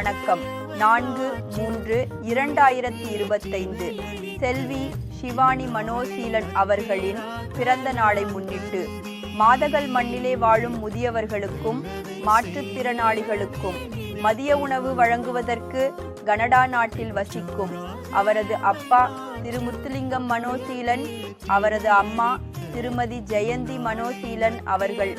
வணக்கம். நான்கு மூன்று இரண்டாயிரத்தி இருபத்தைந்து செல்வி சிவானி மனோசீலன் அவர்களின் பிறந்த நாளை முன்னிட்டு மாதகள் மண்ணிலே வாழும் முதியவர்களுக்கும் மாற்றுத்திறனாளிகளுக்கும் மதிய உணவு வழங்குவதற்கு கனடா நாட்டில் வசிக்கும் அவரது அப்பா திரு முத்துலிங்கம் மனோசீலன் அவரது அம்மா திருமதி ஜெயந்தி மனோசீலன் அவர்கள்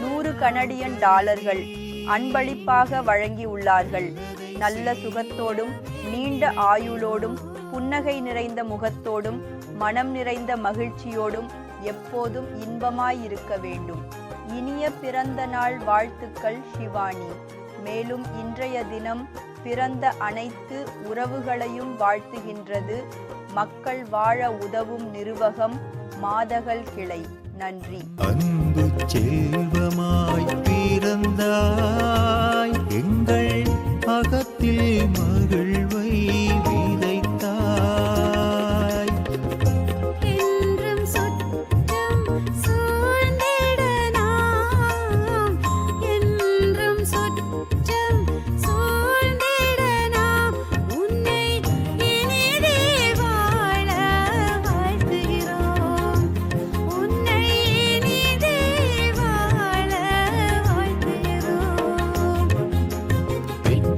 நூறு கனடியன் டாலர்கள் அன்பளிப்பாக வழங்கியுள்ளார்கள். நல்ல சுகத்தோடும் நீண்ட ஆயுளோடும் புன்னகை நிறைந்த முகத்தோடும் மனம் நிறைந்த மகிழ்ச்சியோடும் எப்போதும் இன்பமாயிருக்க வேண்டும். இனிய பிறந்த நாள் வாழ்த்துக்கள் சிவானி. மேலும் இன்றைய தினம் பிறந்த அனைத்து உறவுகளையும் வாழ்த்துகின்றது. மக்கள் வாழ உதவும் நிறுவகம் மாதகள் கிளை. நன்றி. அன்பு செல்வமாய் பிறந்தார்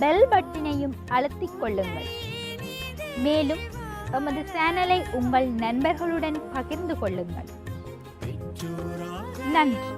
பெல் பட்டினையும் அழுத்திக் கொள்ளுங்கள். மேலும் எமது சேனலை உங்கள் நண்பர்களுடன் பகிர்ந்து கொள்ளுங்கள். நன்றி.